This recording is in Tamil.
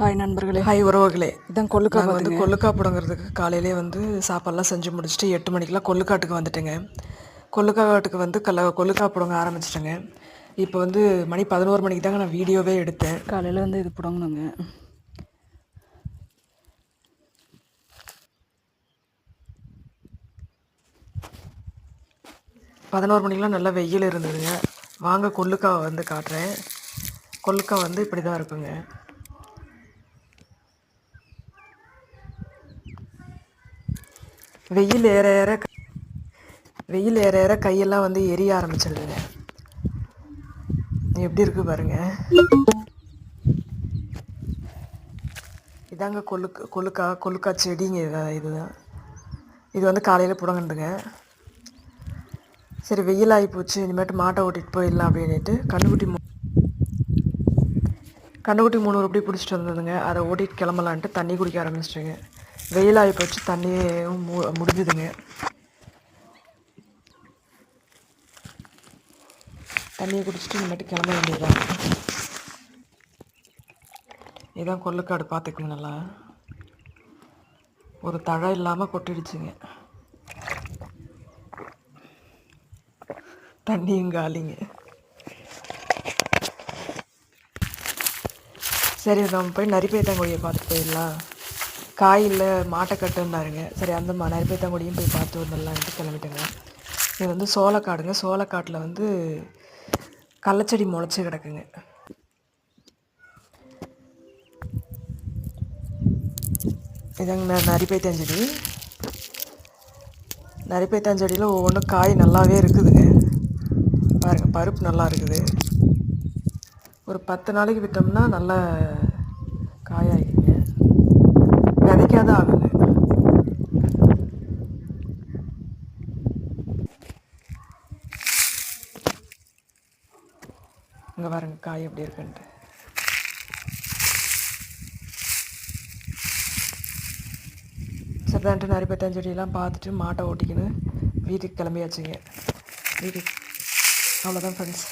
ஹாய் நண்பர்களே. ஹாய் உறவுகளே. இதான் கொல்லுக்கா வந்து கொல்லுக்கா புடங்கிறதுக்கு காலையிலே வந்து சாப்பாடெல்லாம் செஞ்சு முடிச்சுட்டு எட்டு மணிக்கெலாம் கொல்லுக்காட்டுக்கு வந்துட்டேங்க. கொல்லுக்காட்டுக்கு வந்து கல்ல கொல்லுக்கா புடங்க ஆரம்பிச்சிட்டேங்க. இப்போ வந்து மணி பதினோரு மணிக்கு தாங்க நான் வீடியோவே எடுத்தேன். காலையில் வந்து இது புடங்கணுங்க. பதினோரு மணிக்கெலாம் நல்லா வெயில் இருந்ததுங்க. வாங்க கொல்லுக்காவை வந்து காட்டுறேன். கொல்லுக்கா வந்து இப்படி தான் இருக்குங்க. வெயில் ஏற ஏற வெயில் ஏற ஏற கையெல்லாம் வந்து எரிய ஆரம்பிச்சிடுதுங்க எப்படி இருக்கு பாருங்க. இதாங்க கொல்லுக்கு கொழுக்கா கொலுக்கா செடிங்க இதுதான். இது வந்து காலையில் புடங்கண்டுங்க சரி வெயில் ஆகி போச்சு இனிமேட்டு மாட்டை ஓட்டிகிட்டு போயிடலாம் அப்படின்ட்டு கண்ணுக்குட்டி மூ கண்ணுக்குட்டி மூணு எப்படி பிடிச்சிட்டு வந்ததுங்க. அதை ஓட்டிட்டு கிளம்பலான்ட்டு தண்ணி குடிக்க ஆரம்பிச்சிட்டுங்க. வெயிலாகி போச்சு தண்ணியும் மு முடிஞ்சுதுங்க. தண்ணியை குடிச்சிட்டு மட்டும் கிளம்ப வேண்டியதுதான். இதான் கொல்லுக்காடு பார்த்துக்குங்க நல்லா. ஒரு தழை இல்லாமல் கொட்டிடுச்சுங்க. தண்ணியும் காலிங்க. சரி நம்ம போய் நரிப்பேத்தாங்குடியை பார்த்துட்டு போயிடலாம். காயில் மாட்டை கட்டுன்னாருங்க சரி அந்த மா நரிப்பேத்தாங்குடியும் போய் பார்த்து வந்துடலான்ட்டு கிளம்பிட்டேங்க. இது வந்து சோளக்காடுங்க சோளக்காட்டில் வந்து கள்ளச்செடி முளைச்சி கிடக்குங்க. இதாங்க ந நரிப்பைத்தாஞ்செடி நரிப்பைத்தாஞ்செடியில் ஒவ்வொன்றும் காய் நல்லாவே இருக்குதுங்க. பாருங்கள் பருப்பு நல்லா இருக்குது. ஒரு பத்து நாளைக்கு விட்டோம்னா நல்லா காயாகிங்க இங்கே பாருங்க காய் எப்படி இருக்குன்ட்டு. சரிதான்ட்டு நிறைய செடியெல்லாம் பார்த்துட்டு மாட்டை ஓட்டிக்கின்னு வீட்டுக்கு கிளம்பியாச்சுங்க. வீட்டுக்கு அவ்வளோதான் ஃப்ரெண்ட்ஸ்